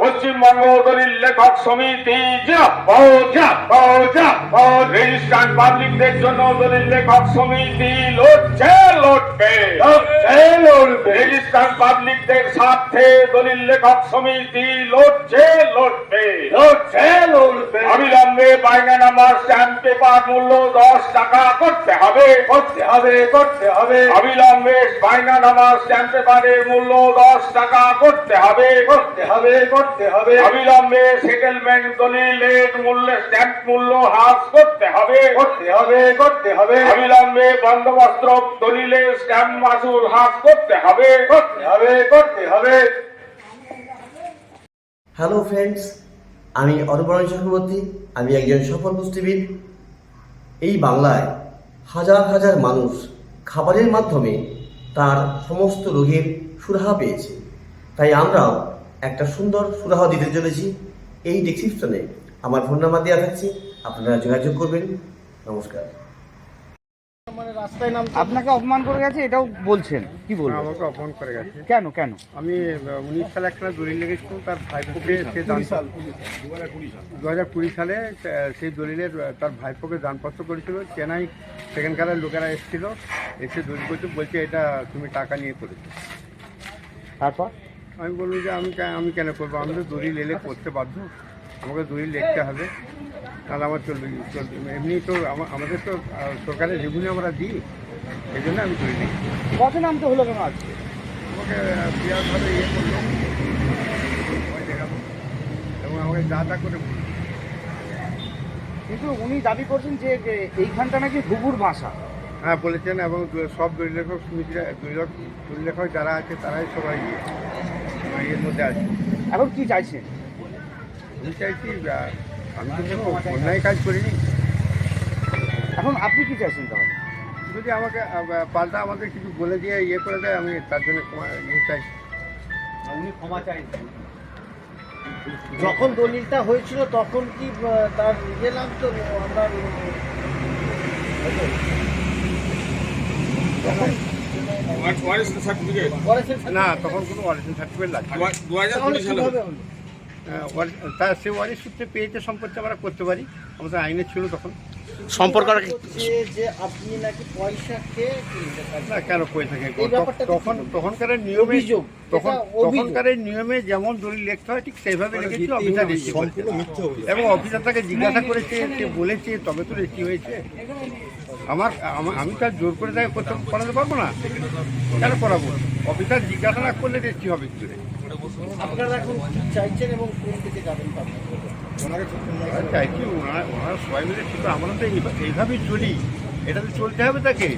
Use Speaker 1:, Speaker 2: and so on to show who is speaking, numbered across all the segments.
Speaker 1: পশ্চিমবঙ্গ দলিল লেখক সমিতি রেজিস্ট্রান্ট পাবলিকদের জন্য দলিল লেখক সমিতি লড়ছে, লড়বে রেজিস্ট্রান্ট পাবলিকদের স্বার্থে দলিল লেখক সমিতি লড়ছে বাইনা নাম্বার স্ট্যাম্প পেপার মূল্য দশ টাকা। করতে হবে।
Speaker 2: করতে হবে করতে হবে।
Speaker 1: অবিলম্বে বাইনা নাম্বার স্ট্যাম্প পেপারের মূল্য দশ টাকা। করতে হবে।
Speaker 2: করতে হবে করতে হবে।
Speaker 1: অবিলম্বে সেটেলমেন্ট দলিলের মূল্য স্ট্যাম্প মূল্য হ্রাস করতে হবে।
Speaker 2: করতে হবে করতে হবে।
Speaker 1: অবিলম্বে বন্দোবস্ত দলিলের স্ট্যাম্প মাসুল হ্রাস করতে হবে।
Speaker 2: করতে হবে করতে হবে।
Speaker 3: হ্যালো ফ্রেন্ডস আমি অরূপরণ চক্রবর্তী। আমি একজন সফল পুষ্টিবিদ এই বাংলায় হাজার হাজার মানুষ খাবারের মাধ্যমে তার সমস্ত রোগের সুরাহা পেয়েছে। তাই আমরাও একটা সুন্দর সুরাহা দিতে চলেছি। এই ডিসক্রিপশনে আমার ফোন নাম্বার দেওয়া থাকছে। আপনারা যোগাযোগ করবেন। নমস্কার।
Speaker 4: আপনাকে অপমান করে গেছে এটাও বলছেন। কি বলব?
Speaker 5: আমাকে অপমান করে গেছে।
Speaker 4: কেন কেন?
Speaker 5: আমি উনিশ সালে একটা দলিল লেগেছিল তার ভাইপোকে সে দান দু হাজার কুড়ি সালে। সেই দলিলের তার ভাইপোকে দানপত্র করেছিল। চেন্নাই সেখানকার লোকেরা এসেছিল এসে দলিল করতে বলছে এটা তুমি টাকা নিয়ে করেছ।
Speaker 4: তারপর?
Speaker 5: আমি বললাম যে আমি আমি কেন করব? আমি তো দলিল এলে করতে বাধ্য। আমাকে দলিল লিখতে হবে। তাহলে আমার চলবে? চলবে। এমনি তো আমাদের তো সরকারের রেভিনিউ আমরা দিই এই জন্য আমি দলিল লিখি
Speaker 4: কত নামতে হলো কেন আজকে?
Speaker 5: আমাকে বিরাটভাবে ইয়ে করল। এবং আমাকে যা তা করে বলল।
Speaker 4: কিন্তু উনি দাবি করছেন যে এইখানটা নাকি ঘুঘুর ভাষা।
Speaker 5: হ্যাঁ বলেছেন এবং সব দলিল লেখক সমিতিরা দলিল লেখক যারা আছে তারাই সবাই ইয়ে, এর মধ্যে আছে।
Speaker 4: এখন কি চাইছেন?
Speaker 5: আমি চাইছি আমি তো কোনো অন্যায় কাজ করিনি।
Speaker 4: এখন আপনি কি চাইছেন তাহলে?
Speaker 5: যদি আমাকে পাল্টা আমাদের কিছু বলে দিয়ে ইয়ে করে দেয় আমি তার জন্য ক্ষমা ইয়ে চাই।
Speaker 4: উনি ক্ষমা চাইছেন।
Speaker 6: যখন দলিলটা হয়েছিল তখন কি তার ইয়ে লাগতো? আমরা
Speaker 5: না তখন কোনো অরিজিন সার্টিফিকেট লাগবে না।
Speaker 6: তাহলে
Speaker 5: তার সে ওয়ারিশ সূত্রে পেয়েছে সম্পত্তি আমরা করতে পারি। আমাদের আইনে ছিল তখন।
Speaker 3: সম্পর্ক
Speaker 6: যে আপনি নাকি পয়সা খেয়ে
Speaker 5: না কেন করে থাকে?
Speaker 6: তো
Speaker 5: তখন। তখনকার নিয়মে তখন তখনকার নিয়মে যেমন দলিল লিখতে হয় ঠিক সেইভাবে লিখেছি অফিসার এবং অফিসার তাকে জিজ্ঞাসা করেছে সে বলেছে তবে তো রেজিস্ট্রি হয়েছে। আমার আমা- তার জোর করে তাকে করতে করাতে পারব না? কেন করাবো অফিসার জিজ্ঞাসা না করলে দেখছি হবে কি করে?
Speaker 6: আপনারা এখন চাইছেন এবং কোন দিকে যাবেন
Speaker 5: চাইছি ওনারা ওনারা সবাই মিলে কিন্তু আমরা তো এইভা- এইভাবেই চলি। এটা তো চলতে হবে তাকে।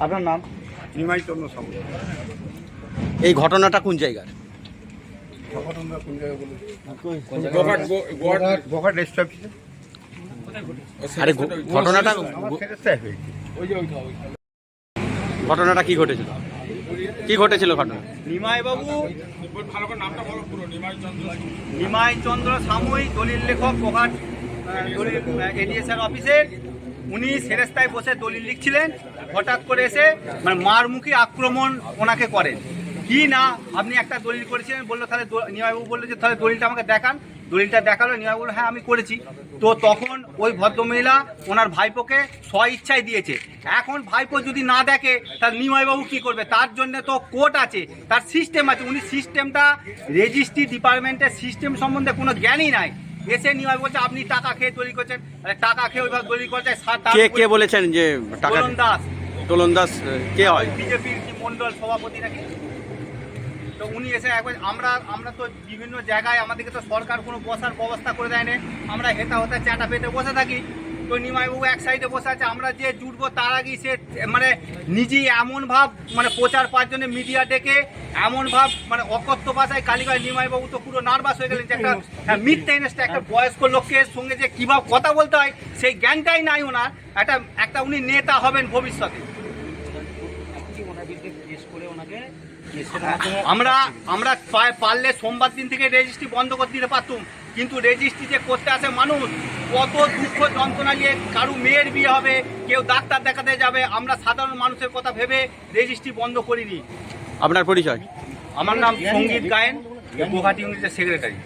Speaker 4: আপনার নাম?
Speaker 5: নিমাই চন্দ্র সামনে
Speaker 3: এই ঘটনাটা কোন জায়গার?
Speaker 5: গোঘাট রেস্ট অফিসে
Speaker 3: আরে ঘটনাটা ঘটনাটা কি ঘটেছিল? কি ঘটেছিল ঘটনা?
Speaker 4: নিমাই বাবু নিমাই চন্দ্র সাময়িক দলিল লেখক প্রকাশ দলিল এডিএসআর অফিসের উনি সেরেস্তায় বসে দলিল লিখছিলেন। হঠাৎ করে এসে মানে মারমুখী আক্রমণ ওনাকে করেন। কি না? আপনি একটা দলিল করেছিলেন বলল তাহলে নিমাইবাবু বলল যে তাহলে দলিলটা আমাকে দেখান। দলিলটা দেখাল নিমাইবাবু হ্যাঁ আমি করেছি। তো তখন ওই ভদ্রমহিলা ওনার ভাইপোকে স্ব ইচ্ছায় দিয়েছে। এখন ভাইপো যদি না দেখে তাহলে নিমাইবাবু কি করবে? তার জন্য তো কোর্ট আছে তার সিস্টেম আছে। উনি সিস্টেমটা রেজিস্ট্রি ডিপার্টমেন্টের সিস্টেম সম্বন্ধে কোনো জ্ঞানই নাই। এসে নিমাই বলছে আপনি টাকা খেয়ে তৈরি করছেন? টাকা খেয়ে ওইভাবে তৈরি করছে
Speaker 3: কে কে বলেছেন যে টাকা
Speaker 4: দাস
Speaker 3: তোলন দাস কে হয়?
Speaker 4: বিজেপির কি মন্ডল সভাপতি নাকি? তো উনি এসে একবার আমরা আমরা তো বিভিন্ন জায়গায় আমাদেরকে তো সরকার কোনো বসার ব্যবস্থা করে দেয় না আমরা হেতা হতা চাটা পেতে বসে থাকি। তো নিমাইবাবু এক সাইডে বসে আছে। আমরা যে জুটবো তার আগেই সে মানে নিজেই এমন ভাব মানে প্রচার পাওয়ার জন্য মিডিয়া ডেকে এমন ভাব মানে অকথ্য ভাষায় কালীগঞ্জ নিমাইবাবু তো পুরো নার্ভাস হয়ে গেলেন যে একটা হ্যাঁ, মিথ্যে এনেছে একটা বয়স্ক লোকের সঙ্গে যে কীভাবে কথা বলতে হয় সেই জ্ঞানটাই নাই ওনার। একটা একটা উনি নেতা হবেন ভবিষ্যতে। আমরা আমরা পারলে সোমবার দিন থেকে রেজিস্ট্রি বন্ধ করে দিতে পারতুম। কিন্তু রেজিস্ট্রি যে করতে আসে মানুষ কত দুঃখ যন্ত্রণা নিয়ে কারু মেয়ের বিয়ে হবে কেউ ডাক্তার দেখাতে যাবে আমরা সাধারণ মানুষের কথা ভেবে রেজিস্ট্রি বন্ধ করিনি।
Speaker 7: আপনার পরিচয়?
Speaker 4: আমার নাম সংগীত গায়েন গুয়াহাটি ইউনিটের সেক্রেটারি